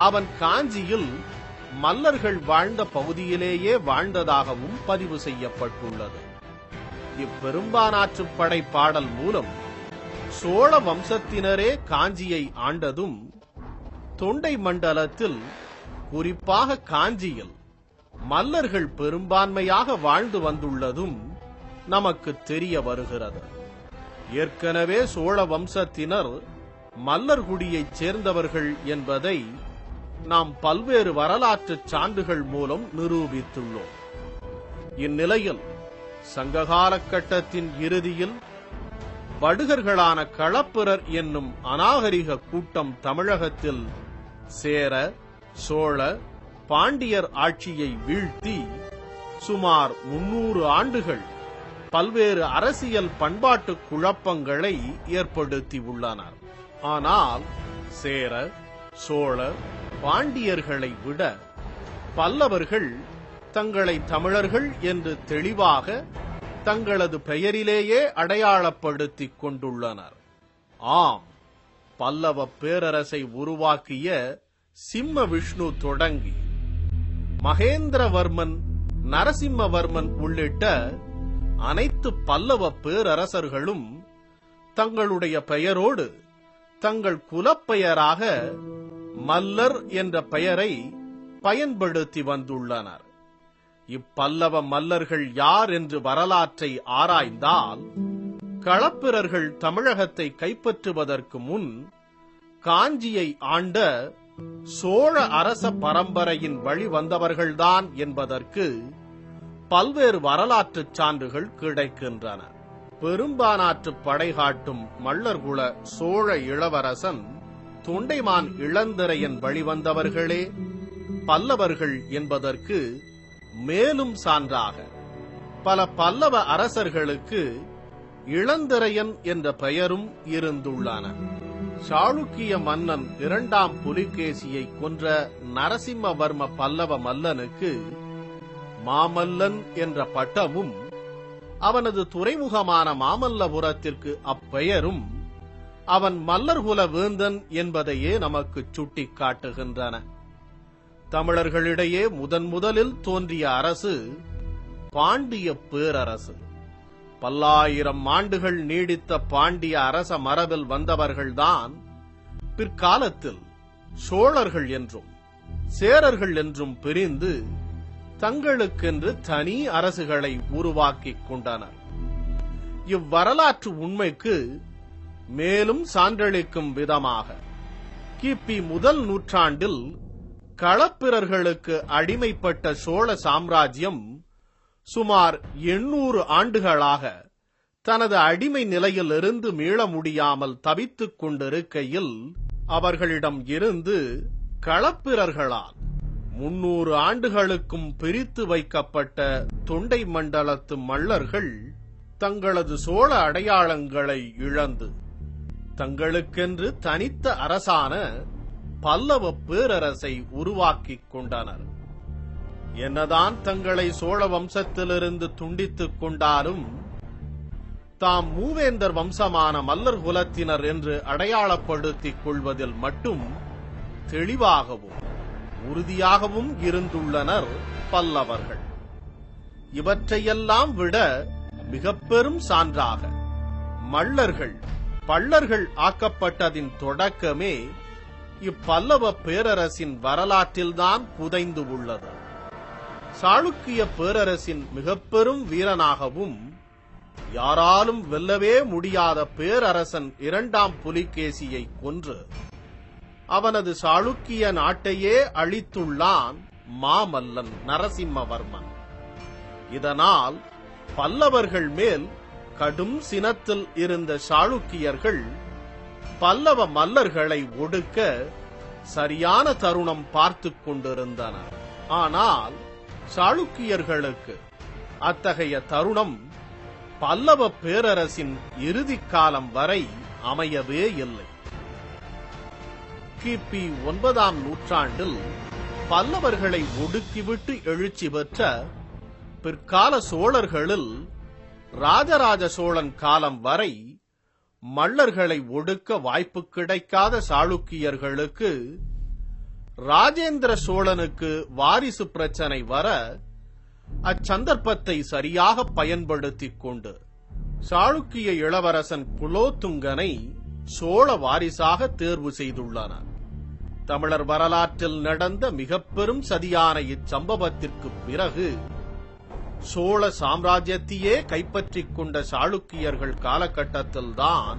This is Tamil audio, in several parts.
அவன் காஞ்சியில் மல்லர்கள் வாழ்ந்த பகுதியிலேயே வாழ்ந்ததாகவும் பதிவு செய்யப்பட்டுள்ளது. இப்பெரும்பானாற்றுப் படை பாடல் மூலம் சோழ வம்சத்தினரே காஞ்சியை ஆண்டதும் தொண்டை மண்டலத்தில் குறிப்பாக காஞ்சியில் மல்லர்கள் பெரும்பான்மையாக வாழ்ந்து வந்துள்ளதும் நமக்கு தெரிய வருகிறது. ஏற்கனவே சோழ வம்சத்தினர் மல்லர்குடியைச் சேர்ந்தவர்கள் என்பதை நாம் பல்வேறு வரலாற்று சான்றுகள் மூலம் நிரூபித்துள்ளோம். இந்நிலையில் சங்ககால கட்டத்தின் இறுதியில் வடுகர்களான களப்பிரர் என்னும் அநாகரிக கூட்டம் தமிழகத்தில் சேர சோழ பாண்டியர் ஆட்சியை வீழ்த்தி சுமார் முன்னூறு ஆண்டுகள் பல்வேறு அரசியல் பண்பாட்டு குழப்பங்களை ஏற்படுத்தி உள்ளனர் ஆனால் சேர சோழ பாண்டியர்களை விட பல்லவர்கள் தங்களை தமிழர்கள் என்று தெளிவாக தங்களது பெயரிலேயே அடையாளப்படுத்திக் கொண்டுள்ளனர். ஆம் பல்லவ பேரரசை உருவாக்கிய சிம்ம விஷ்ணு தொடங்கி மகேந்திரவர்மன் நரசிம்மவர்மன் உள்ளிட்ட அனைத்து பல்லவ பேரரசர்களும் தங்களுடைய பெயரோடு தங்கள் குலப்பெயராக மல்லர் என்ற பெயரை பயன்படுத்தி வந்துள்ளனர். இப்பல்லவ மல்லர்கள் யார் என்று வரலாற்றை ஆராய்ந்தால் களப்பிரர்கள் தமிழகத்தை கைப்பற்றுவதற்கு முன் காஞ்சியை ஆண்ட சோழ அரச பரம்பரையின் வழி வந்தவர்கள்தான் என்பதற்கு பல்வேறு வரலாற்றுச் சான்றுகள் கிடைக்கின்றன. பெரும்பானாற்று படைகாட்டும் மல்லர்குல சோழ இளவரசன் தொண்டைமான் இளந்திரையன் வழிவந்தவர்களே பல்லவர்கள் என்பதற்கு மேலும் சான்றாக பல பல்லவ அரசர்களுக்கு இளந்திரையன் என்ற பெயரும் இருந்துள்ளன. சாளுக்கிய மன்னன் இரண்டாம் புலிகேசியை கொன்ற நரசிம்மவர்ம பல்லவ மல்லனுக்கு மாமல்லன் என்ற பட்டமும் அவனது துறைமுகமான மாமல்லபுரத்திற்கு அப்பெயரும் அவன் மல்லர்குல வேந்தன் என்பதையே நமக்கு சுட்டிக்காட்டுகின்றன. தமிழர்களிடையே முதன் முதலில் தோன்றிய அரசு பாண்டிய பேரரசு. பல்லாயிரம் ஆண்டுகள் நீடித்த பாண்டிய அரச மரபில் வந்தவர்கள்தான் பிற்காலத்தில் சோழர்கள் என்றும் சேரர்கள் என்றும் பிரிந்து தங்களுக்கென்று தனி அரசுகளை உருவாக்கிக் கொண்டனர். இவ்வரலாற்று உண்மைக்கு மேலும் சான்றளிக்கும் விதமாக. கிபி முதல் நூற்றாண்டில் களப்பிரர்களுக்கு அடிமைப்பட்ட சோழ சாம்ராஜ்யம் சுமார் எண்ணூறு ஆண்டுகளாக தனது அடிமை நிலையிலிருந்து மீள முடியாமல் தவித்துக் கொண்டிருக்கையில் அவர்களிடம் இருந்து களப்பிரர்களால் முன்னூறு ஆண்டுகளுக்கும் பிரித்து வைக்கப்பட்ட தொண்டை மண்டலத்து மல்லர்கள் தங்களது சோழ அடையாளங்களை இழந்து தங்களுக்கென்று தனித்த அரசான பல்லவ பேரரசை உருவாக்கிக் கொண்டனர். என்னதான் தங்களை சோழ வம்சத்திலிருந்து துண்டித்துக் கொண்டாலும் தாம் மூவேந்தர் வம்சமான மல்லர் குலத்தினர் என்று அடையாளப்படுத்திக் கொள்வதில் மட்டும் தெளிவாகவும் உறுதியாகவும் இருந்துள்ளனர் பல்லவர்கள். இவற்றையெல்லாம் விட மிக பெரும் சான்றாக மல்லர்கள் பள்ளர்கள் ஆக்கப்பட்டதின் தொடக்கமே இப்பல்லவ பேரரசின் வரலாற்றில்தான் புதைந்து உள்ளது. சாளுக்கிய பேரரசின் மிக பெரும் வீரனாகவும் யாராலும் வெல்லவே முடியாத பேரரசன் இரண்டாம் புலிகேசியை கொன்று அவனது சாளுக்கிய நாட்டையே அழித்துள்ளான் மாமல்லன் நரசிம்மவர்மன். இதனால் பல்லவர்கள் மேல் கடும் சினத்தில் இருந்த சாளுக்கியர்கள் பல்லவ மல்லர்களை ஒடுக்க சரியான தருணம் பார்த்து கொண்டிருந்தனர். ஆனால் சாளுக்கியர்களுக்கு அத்தகைய தருணம் பல்லவ பேரரசின் இறுதி காலம் வரை அமையவே இல்லை. கிபி ஒன்பதாம் நூற்றாண்டில் பல்லவர்களை ஒடுக்கிவிட்டு எழுச்சி பெற்ற பிற்கால சோழர்களில் ராஜராஜ சோழன் காலம் வரை மல்லர்களை ஒடுக்க வாய்ப்பு கிடைக்காத சாளுக்கியர்களுக்கு ராஜேந்திர சோழனுக்கு வாரிசு பிரச்சனை வர அச்சந்தர்ப்பத்தை சரியாக பயன்படுத்திக் கொண்டு சாளுக்கிய இளவரசன் குலோத்துங்கனை சோழ வாரிசாக தேர்வு செய்துள்ளனர் தமிழர் வரலாற்றில் நடந்த மிகப்பெரும் சதியான இச்சம்பவத்திற்கு பிறகு சோழ சாம்ராஜ்யத்தையே கைப்பற்றிக் கொண்ட சாளுக்கியர்கள் காலகட்டத்தில்தான்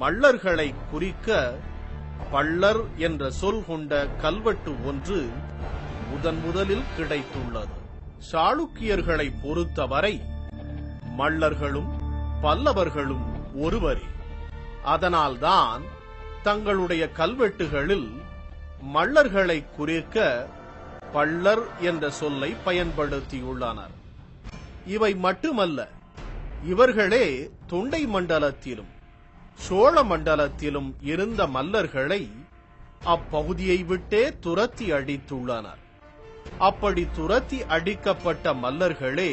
மல்லர்களை குறிக்க பள்ளர் என்ற சொல் கொண்ட கல்வெட்டு ஒன்று முதன் முதலில் கிடைத்துள்ளது. சாளுக்கியர்களை பொறுத்தவரை மல்லர்களும் பல்லவர்களும் ஒருவரே. அதனால்தான் தங்களுடைய கல்வெட்டுகளில் மல்லர்களை குறிக்க பள்ளர் என்ற சொல்லை பயன்படுத்தியுள்ளனர். இவை மட்டுமல்ல இவர்களே தொண்டை மண்டலத்திலும் சோழ மண்டலத்திலும் இருந்த மல்லர்களை அப்பகுதியை விட்டே துரத்தி அடித்துள்ளனர். அப்படி துரத்தி அடிக்கப்பட்ட மல்லர்களே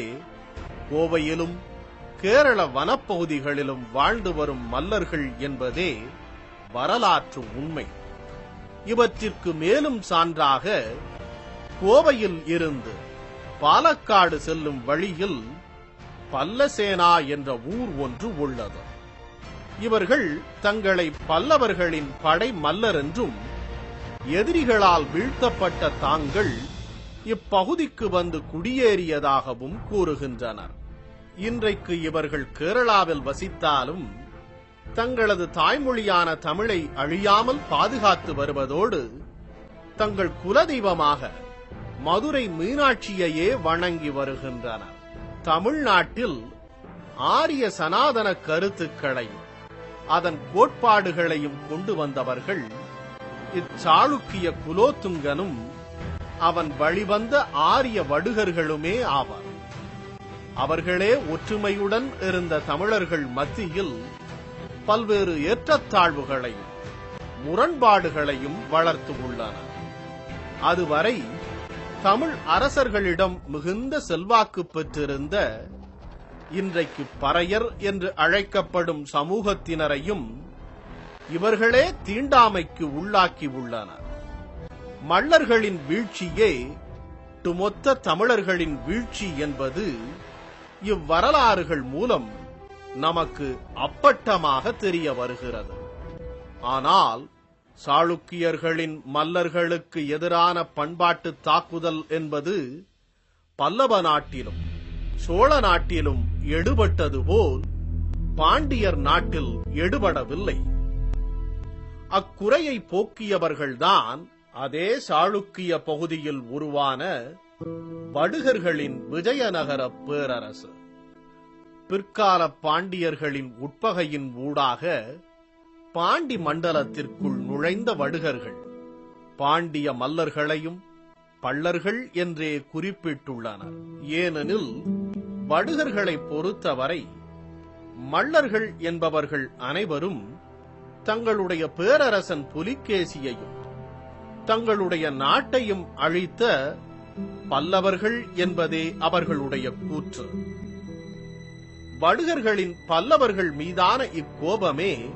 கோவையிலும் கேரள வனப்பகுதிகளிலும் வாழ்ந்து வரும் மல்லர்கள் என்பதே வரலாற்று உண்மை. இவற்றிற்கு மேலும் சான்றாக கோவையில் இருந்து பாலக்காடு செல்லும் வழியில் பல்லசேனா என்ற ஊர் ஒன்று உள்ளது. இவர்கள் தங்களை பல்லவர்களின் படை மல்லர் என்றும் எதிரிகளால் வீழ்த்தப்பட்ட தாங்கள் இப்பகுதிக்கு வந்து குடியேறியதாகவும் கூறுகின்றனர். இன்றைக்கு இவர்கள் கேரளாவில் வசித்தாலும் தங்களது தாய்மொழியான தமிழை அழியாமல் பாதுகாத்து வருவதோடு தங்கள் குலதெய்வமாக மதுரை மீனாட்சியையே வணங்கி வருகின்றனர் தமிழ்நாட்டில் ஆரிய சனாதன கருத்துக்களையும் அதன் கோட்பாடுகளையும் கொண்டு வந்தவர்கள் இச்சாளுக்கிய குலோத்துங்கனும் அவன் வழிவந்த ஆரிய வடுகர்களுமே ஆவார். அவர்களே ஒற்றுமையுடன் இருந்த தமிழர்கள் மத்தியில் பல்வேறு ஏற்றத்தாழ்வுகளையும் முரண்பாடுகளையும் வளர்த்து உள்ளனர். அதுவரை தமிழ் அரசர்களிடம் மிகுந்த செல்வாக்கு பெற்றிருந்த இன்றைக்கு பறையர் என்று அழைக்கப்படும் சமூகத்தினரையும் இவர்களே தீண்டாமைக்கு உள்ளாக்கி உள்ளனர். மல்லர்களின் வீழ்ச்சியே ஒட்டுமொத்த தமிழர்களின் வீழ்ச்சி என்பது இவ்வரலாறுகள் மூலம் நமக்கு அப்பட்டமாக தெரிய வருகிறது. ஆனால் சாளுக்கியர்களின் மல்லர்களுக்கு எதிரான பண்பாட்டு தாக்குதல் என்பது பல்லவ நாட்டிலும் சோழ நாட்டிலும் எடுபட்டது போல் பாண்டியர் நாட்டில் எடுபடவில்லை. அக்குறையை போக்கியவர்கள்தான் அதே சாளுக்கிய பகுதியில் உருவான வடுகர்களின் விஜயநகர பேரரசு. பிற்கால பாண்டியர்களின் உட்பகையின் ஊடாக பாண்டி மண்டலத்திற்குள் நுழைந்த வடுகர்கள். பாண்டிய மல்லர்களையும் பள்ளர்கள் என்றே குறிப்பிட்டுள்ளனர். ஏனெனில் வடுகர்களை பொறுத்தவரை மல்லர்கள் என்பவர்கள் அனைவரும் தங்களுடைய பேரரசன் புலிகேசியையும் தங்களுடைய நாட்டையும் அழித்த பல்லவர்கள் என்பதே அவர்களுடைய கூற்று. வடுகர்களின் பல்லவர்கள் மீதான இக்கோபமே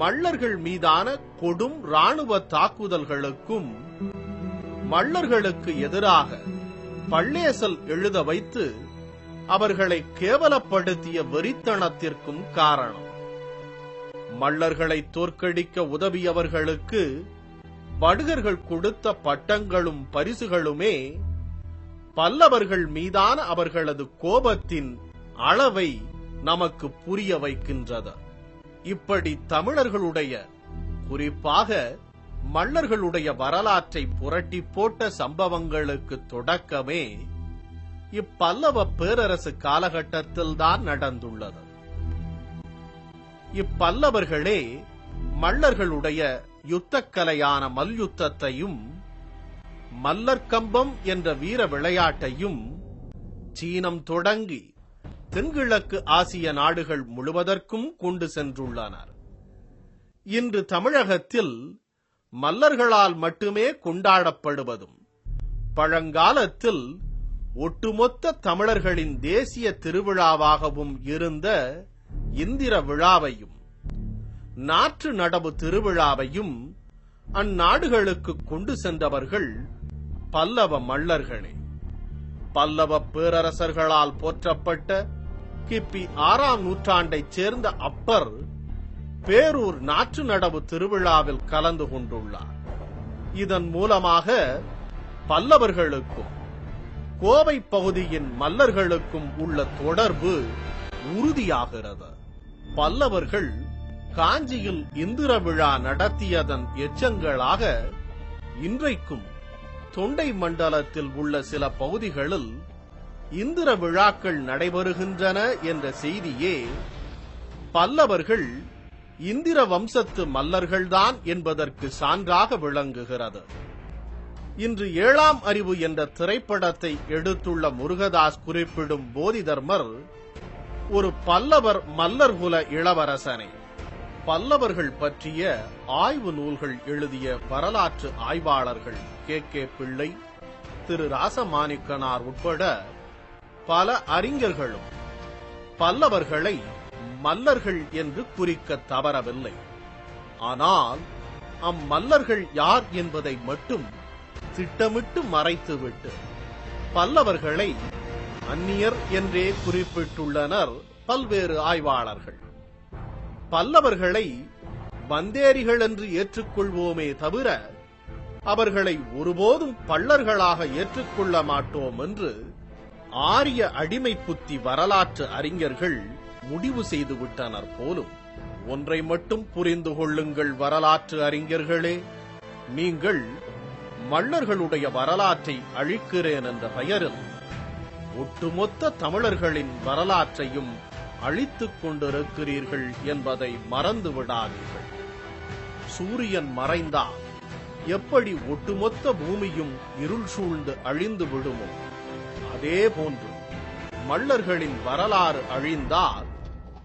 மல்லர்கள் மீதான கொடும் ராணுவ தாக்குதல்களுக்கும் மல்லர்களுக்கு எதிராக பள்ளேசல் எழுத வைத்து அவர்களை கேவலப்படுத்திய வெறித்தனத்திற்கும் காரணம். மல்லர்களை தோற்கடிக்க உதவியவர்களுக்கு வடுகர்கள் கொடுத்த பட்டங்களும் பரிசுகளுமே பல்லவர்கள் மீதான அவர்களது கோபத்தின் அளவை நமக்கு புரிய வைக்கின்றது. இப்படி தமிழர்களுடைய குறிப்பாக மல்லர்களுடைய வரலாற்றை புரட்டி போட்ட சம்பவங்களுக்கு தொடக்கமே இப்பல்லவ பேரரசு காலகட்டத்தில்தான் நடந்துள்ளது. இப்பல்லவர்களே மல்லர்களுடைய யுத்தக்கலையான மல்யுத்தத்தையும் மல்லர்கம்பம் என்ற வீர விளையாட்டையும் சீனம் தொடங்கி தென்கிழக்கு ஆசிய நாடுகள் முழுவதற்கும் கொண்டு சென்றுள்ளனர். இன்று தமிழகத்தில் மல்லர்களால் மட்டுமே கொண்டாடப்படுவதும் பழங்காலத்தில் ஒட்டுமொத்த தமிழர்களின் தேசிய திருவிழாவாகவும் இருந்த இந்திர விழாவையும் நாற்று நடவு திருவிழாவையும் அந்நாடுகளுக்கு கொண்டு சென்றவர்கள் பல்லவ மல்லர்களே. பல்லவ பேரரசர்களால் போற்றப்பட்ட கிபி ஆறாம் நூற்றாண்டைச் சேர்ந்த அப்பர் பேரூர் நாற்று நடவு திருவிழாவில் கலந்து கொண்டுள்ளார். இதன் மூலமாக பல்லவர்களுக்கும் கோவை பகுதியின் மல்லர்களுக்கும் உள்ள தொடர்பு உறுதியாகிறது. பல்லவர்கள் காஞ்சியில் இந்திர விழா நடத்தியதன் எச்சங்களாக இன்றைக்கும் தொண்டை மண்டலத்தில் உள்ள சில பகுதிகளில் இந்திர விழாக்கள் நடைபெறுகின்றன என்ற செய்தியே பல்லவர்கள் இந்திர வம்சத்து மல்லர்கள்தான் என்பதற்கு சான்றாக விளங்குகிறது. இன்று ஏழாம் அறிவு என்ற திரைப்படத்தை எடுத்துள்ள முருகதாஸ் குறிப்பிடும் போதிதர்மர் ஒரு பல்லவர் மல்லர் குல இளவரசனை பல்லவர்கள் பற்றிய ஆய்வு நூல்கள் எழுதிய வரலாற்று ஆய்வாளர்கள் கே. கே. பிள்ளை திரு. ராசமாணிக்கனார் உட்பட பல அறிஞர்களும் பல்லவர்களை மல்லர்கள் என்று குறிக்க தவறவில்லை. ஆனால் அம்மல்லர்கள் யார் என்பதை மட்டும் திட்டமிட்டு மறைத்துவிட்டு பல்லவர்களை அந்நியர் என்றே குறிப்பிட்டுள்ளனர் பல்வேறு ஆய்வாளர்கள். பல்லவர்களை வந்தேரிகள் என்று ஏற்றுக்கொள்வோமே தவிர அவர்களை ஒருபோதும் பள்ளர்களாக ஏற்றுக்கொள்ள மாட்டோம் என்று ஆரிய அடிமை புத்தி வரலாற்று அறிஞர்கள் முடிவு செய்து விட்டனர் போலும். ஒன்றை மட்டும் புரிந்து கொள்ளுங்கள் வரலாற்று அறிஞர்களே. நீங்கள் மன்னர்களுடைய வரலாற்றை அழிக்கிறேன் என்ற பெயரில் ஒட்டுமொத்த தமிழர்களின் வரலாற்றையும் அழித்துக் கொண்டிருக்கிறீர்கள் என்பதை மறந்து விடாதீர்கள். சூரியன் மறைந்தால் எப்படி ஒட்டுமொத்த பூமியும் இருள் சூழ்ந்து அழிந்து விடுமோ? அதே போன்று மல்லர்களின் வரலாறு அழிந்தால்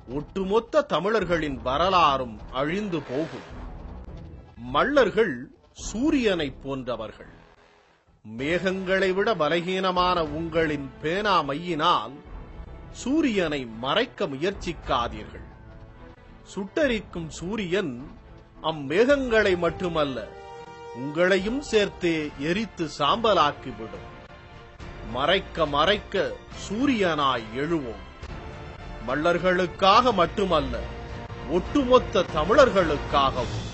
ஒட்டுமொத்த தமிழர்களின் வரலாறும் அழிந்து போகும். மல்லர்கள் சூரியனை போன்றவர்கள். மேகங்களை விட பலகீனமான உங்களின் பேனா மையினால் சூரியனை மறைக்க முயற்சிக்காதீர்கள். சுட்டரிக்கும் சூரியன் அம்மேகங்களை மட்டுமல்ல உங்களையும் சேர்த்தே எரித்து சாம்பலாக்கிவிடும். மறைக்க மறைக்க சூரியனாய் எழுவோம். மல்லர்களுக்காக மட்டுமல்ல ஒட்டுமொத்த தமிழர்களுக்காகவும்.